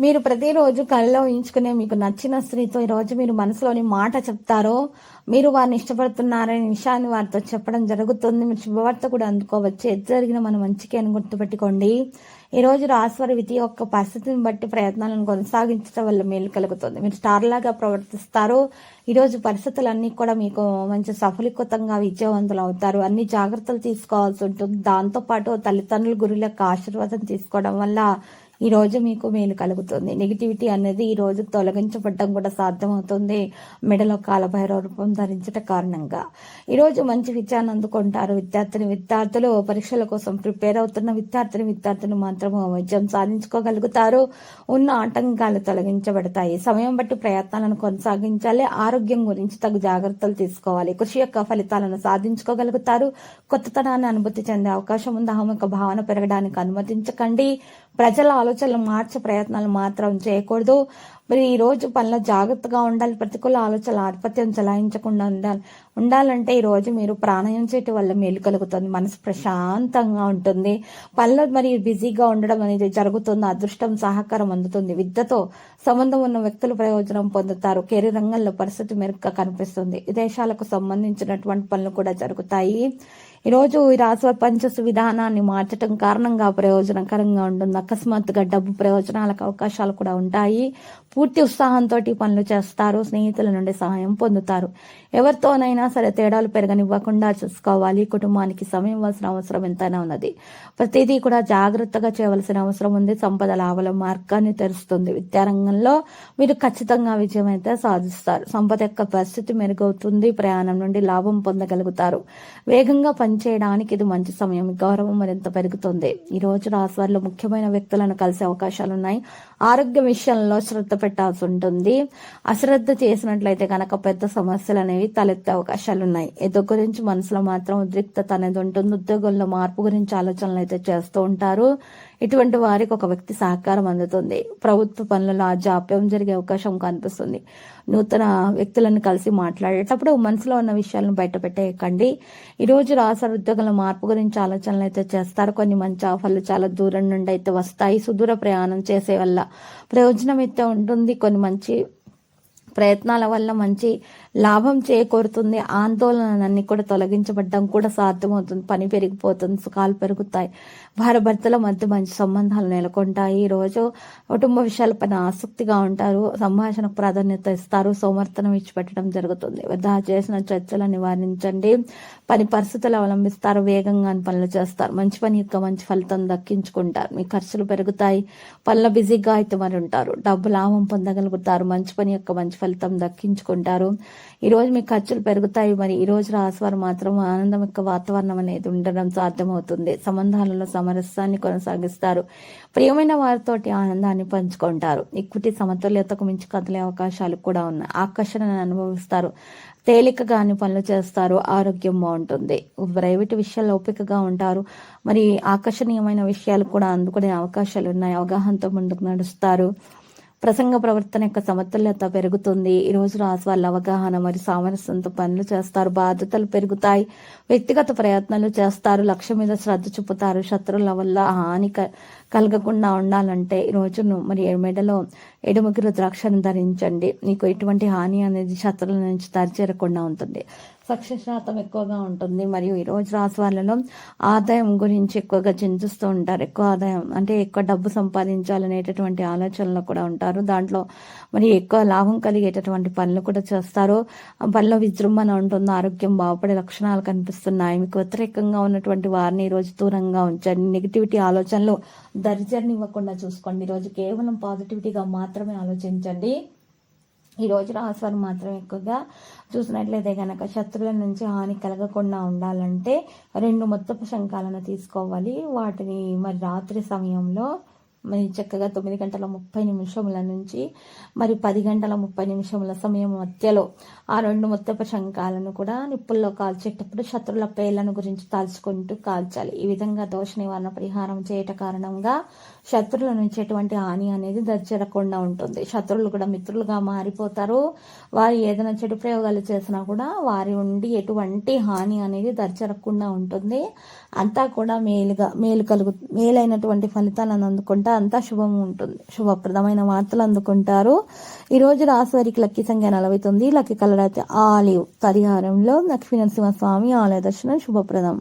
మీరు ప్రతిరోజు కళ్ళలో ఊహించుకునే మీకు నచ్చిన స్త్రీతో ఈరోజు మీరు మనసులోని మాట చెప్తారో మీరు వారిని ఇష్టపడుతున్నారనే విషయాన్ని వారితో చెప్పడం జరుగుతుంది. మీరు శుభవార్త కూడా అందుకోవచ్చు. ఎది జరిగిన మన మంచికి అని గుర్తుపెట్టుకోండి. ఈరోజు రాశివారి విధి యొక్క పరిస్థితిని బట్టి ప్రయత్నాలను కొనసాగించడం వల్ల మేలు కలుగుతుంది. మీరు స్టార్ లాగా ప్రవర్తిస్తారు. ఈరోజు పరిస్థితులన్నీ కూడా మీకు మంచి సఫలీకృతంగా విజయవంతులు అవుతారు. అన్ని జాగ్రత్తలు తీసుకోవాల్సి ఉంటుంది. దాంతోపాటు తల్లిదండ్రుల గురుల యొక్క ఆశీర్వాదం తీసుకోవడం వల్ల ఈ రోజు మీకు మేలు కలుగుతుంది. నెగిటివిటీ అనేది ఈ రోజు తొలగించబడడం కూడా సాధ్యమవుతుంది. మెడలో కాలభైరవ రూపం ధరించట కారణంగా. ఈరోజు మంచి విద్యను అందుకుంటారు విద్యార్థిని. విద్యార్థులు పరీక్షల కోసం ప్రిపేర్ అవుతున్న విద్యార్థిని విద్యార్థులు మాత్రం విజయం సాధించుకోగలుగుతారు. ఉన్న ఆటంకాలు తొలగించబడతాయి. సమయం బట్టి ప్రయత్నాలను కొనసాగించాలి. ఆరోగ్యం గురించి తగు జాగ్రత్తలు తీసుకోవాలి. కృషి యొక్క ఫలితాలను సాధించుకోగలుగుతారు. కొత్తతనాన్ని అనుభూతి చెందే అవకాశం ఉంది. అహమిక భావన పెరగడానికి అనుమతించకండి. ప్రజల ఆలోచనలు మార్చే ప్రయత్నాలు మాత్రం చేయకూడదు. మరి ఈరోజు పనుల జాగ్రత్తగా ఉండాలి ప్రతికూల ఆలోచనలు ఆధిపత్యం చలాయించకుండా ఉండాలి. ఉండాలంటే ఈరోజు మీరు ప్రాణాయం చేయటం వల్ల మేలు కలుగుతుంది. మనసు ప్రశాంతంగా ఉంటుంది. పనులు మరి బిజీగా ఉండడం అనేది జరుగుతుంది. అదృష్టం సహకారం అందుతుంది. విద్యతో సంబంధం ఉన్న వ్యక్తులు ప్రయోజనం పొందుతారు. కెరీర్ రంగంలో పరిస్థితి మెరుగ్గా కనిపిస్తుంది. విదేశాలకు సంబంధించినటువంటి పనులు కూడా జరుగుతాయి. ఈరోజు ఈ రాశి పంచసు విధానాన్ని మార్చడం కారణంగా ప్రయోజనకరంగా ఉంటుంది అకస్మాత్తుగా డబ్బు ప్రయోజనాలకు అవకాశాలు కూడా ఉంటాయి. పూర్తి ఉత్సాహంతో పనులు చేస్తారు స్నేహితుల నుండి సహాయం పొందుతారు. ఎవరితోనైనా సరే తేడాలు పెరగనివ్వకుండా చూసుకోవాలి. కుటుంబానికి సమయం ఇవ్వాల్సిన అవసరం ఎంతైనా ఉన్నది. ప్రతిదీ కూడా జాగ్రత్తగా చేయవలసిన అవసరం ఉంది. సంపద లాభాల మార్గాన్ని తెరుస్తుంది. విద్యారంగంలో మీరు ఖచ్చితంగా విజయం అయితే సాధిస్తారు. సంపద యొక్క పరిస్థితి మెరుగవుతుంది. ప్రయాణం నుండి లాభం పొందగలుగుతారు. వేగంగా పనిచేయడానికి ఇది మంచి సమయం. గౌరవం మరింత పెరుగుతుంది. ఈ రోజు రాశివారిలో ముఖ్యమైన వ్యక్తులను కలిసే అవకాశాలు ఉన్నాయి ఆరోగ్య విషయంలో శ్రద్ధ పెట్టాల్సి ఉంటుంది అశ్రద్ధ చేసినట్లయితే కనుక పెద్ద సమస్యలు అనేవి తలెత్తే అవకాశాలు ఉన్నాయి ఏదో గురించి మనసులో మాత్రం ఉద్రిక్తత అనేది ఉంటుంది. ఉద్యోగంలో మార్పు గురించి ఆలోచనలు అయితే చేస్తూ ఉంటారు. ఇటువంటి వారికి ఒక వ్యక్తి సహకారం అందుతుంది. ప్రభుత్వ పనులలో ఆ జాప్యం జరిగే అవకాశం కనిపిస్తుంది. నూతన వ్యక్తులను కలిసి మాట్లాడేటప్పుడు మనసులో ఉన్న విషయాలను బయట పెట్టేయకండి. ఈరోజు రాసారు ఉద్యోగుల మార్పు గురించి ఆలోచనలు అయితే చేస్తారు. కొన్ని మంచి ఆఫర్లు చాలా దూరం నుండి అయితే వస్తాయి. సుదూర ప్రయాణం చేసే వల్ల ప్రయోజనం అయితే ఉంటుంది. కొన్ని మంచి ప్రయత్నాల వల్ల మంచి లాభం చేకూరుతుంది. ఆందోళనలన్నీ కూడా తొలగించబడడం కూడా సాధ్యమవుతుంది. పని పెరిగిపోతుంది. సుఖాలు పెరుగుతాయి. భార్య భర్తల మధ్య మంచి సంబంధాలు నెలకొంటాయి. ఈ రోజు కుటుంబ విషయాలపైన ఆసక్తిగా ఉంటారు. సంభాషణకు ప్రాధాన్యత ఇస్తారు. సోమర్థనం ఇచ్చిపెట్టడం జరుగుతుంది. వృధా చేసిన చర్చలు నివారించండి. పని పరిస్థితులు అవలంబిస్తారు. వేగంగా పనులు చేస్తారు. మంచి పని యొక్క మంచి ఫలితం దక్కించుకుంటారు. మీ ఖర్చులు పెరుగుతాయి. పనుల బిజీగా అయితే మరి ఉంటారు. డబ్బు లాభం పొందగలుగుతారు. మంచి పని యొక్క మంచి ఫలితం దక్కించుకుంటారు. ఈరోజు మీ ఖర్చులు పెరుగుతాయి. మరి ఈ రోజు రాశివారు మాత్రం ఆనందం యొక్క వాతావరణం అనేది ఉండడం సాధ్యమవుతుంది. సంబంధాలలో సమరస్యాన్ని కొనసాగిస్తారు. ప్రియమైన వారితోటి ఆనందాన్ని పంచుకుంటారు. ఈక్విటీ సమతుల్యతకు మించి కదిలే అవకాశాలు కూడా ఉన్నాయి. ఆకర్షణను అనుభవిస్తారు. తేలికగాని పనులు చేస్తారు. ఆరోగ్యం బాగుంటుంది. ప్రైవేట్ విషయాల్లో ఓపికగా ఉంటారు. మరి ఆకర్షణీయమైన విషయాలు కూడా అందుకునే అవకాశాలు ఉన్నాయి. అవగాహనతో ముందుకు నడుస్తారు. ప్రసంగ ప్రవర్తన యొక్క సమతుల్యత పెరుగుతుంది. ఈ రోజు రాసి వాళ్ళ అవగాహన మరియు సామరస్యంతో పనులు చేస్తారు. బాధ్యతలు పెరుగుతాయి. వ్యక్తిగత ప్రయత్నాలు చేస్తారు. లక్ష్యం మీద శ్రద్ధ చూపుతారు. శత్రువుల వల్ల హాని కలగకుండా ఉండాలంటే ఈ రోజును మరి మెడలో ఎడుముకి రుద్రాక్షను ధరించండి. మీకు ఎటువంటి హాని అనేది శత్రువుల నుంచి దరిచేరకుండా ఉంటుంది. సక్సెస్ శాతం ఎక్కువగా ఉంటుంది. మరియు ఈరోజు రోజు రాసి వాళ్ళలో ఆదాయం గురించి ఎక్కువగా చింతిస్తూ ఉంటారు. ఎక్కువ ఆదాయం అంటే ఎక్కువ డబ్బు సంపాదించాలనేటటువంటి ఆలోచనలు కూడా ఉంటారు. దాంట్లో మరి ఎక్కువ లాభం కలిగేటటువంటి పనులు కూడా చేస్తారు. పనిలో విజృంభణ ఉంటుంది. ఆరోగ్యం బాగుపడే లక్షణాలు కనిపిస్తున్నాయి. మీకు వ్యతిరేకంగా ఉన్నటువంటి వారిని ఈ రోజు దూరంగా ఉంచండి. నెగిటివిటీ ఆలోచనలు దరిచరనివ్వకుండా చూసుకోండి. ఈరోజు కేవలం పాజిటివిటీగా మాత్రమే ఆలోచించండి. ఈ రోజు రాశివారు మాత్రం ఎక్కువగా చూసినట్లయితే కనుక శత్రువుల నుంచి హాని కలగకుండా ఉండాలంటే రెండు మొత్తపు శంఖాలను తీసుకోవాలి. వాటిని మరి రాత్రి సమయంలో మరి చక్కగా తొమ్మిది గంటల ముప్పై నిమిషముల నుంచి మరి పది గంటల ముప్పై నిమిషముల సమయం మధ్యలో ఆ రెండు ముత్తప శంఖాలను కూడా నిప్పుల్లో కాల్చేటప్పుడు శత్రుల పేర్లను గురించి కాల్చుకుంటూ కాల్చాలి. ఈ విధంగా దోష నివారణ పరిహారం చేయట కారణంగా శత్రుల నుంచి ఎటువంటి హాని అనేది దర్జరకుండా ఉంటుంది. శత్రులు కూడా మిత్రులుగా మారిపోతారు. వారు ఏదైనా చెడు ప్రయోగాలు చేసినా కూడా వారి ఉండి ఎటువంటి హాని అనేది దర్జరకుండా ఉంటుంది. అంతా కూడా మేలుగా మేలు కలుగు మేలైనటువంటి ఫలితాలను అందుకుంటా అంతా శుభం ఉంటుంది. శుభప్రదమైన వార్తలు అందుకుంటారు. ఈ రోజు రాశి వారికి లక్కీ సంఖ్య నలభై తొమ్మిది లక్కీ కలర్ అయితే ఆలివ్. పరిహారంలో లక్ష్మీ నరసింహస్వామి ఆలయ దర్శనం శుభప్రదం.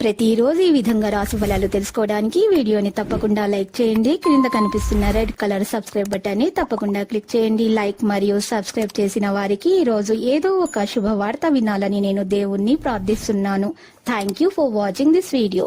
ప్రతిరోజు ఈ విధంగా రాశి ఫలాలు తెలుసుకోవడానికి వీడియోని తప్పకుండా లైక్ చేయండి. క్రింద కనిపిస్తున్న రెడ్ కలర్ సబ్స్క్రైబ్ బటన్ని తప్పకుండా క్లిక్ చేయండి. లైక్ మరియు సబ్స్క్రైబ్ చేసిన వారికి ఈ రోజు ఏదో ఒక శుభవార్త వినాలని నేను దేవుణ్ణి ప్రార్థిస్తున్నాను. Thank you for watching this video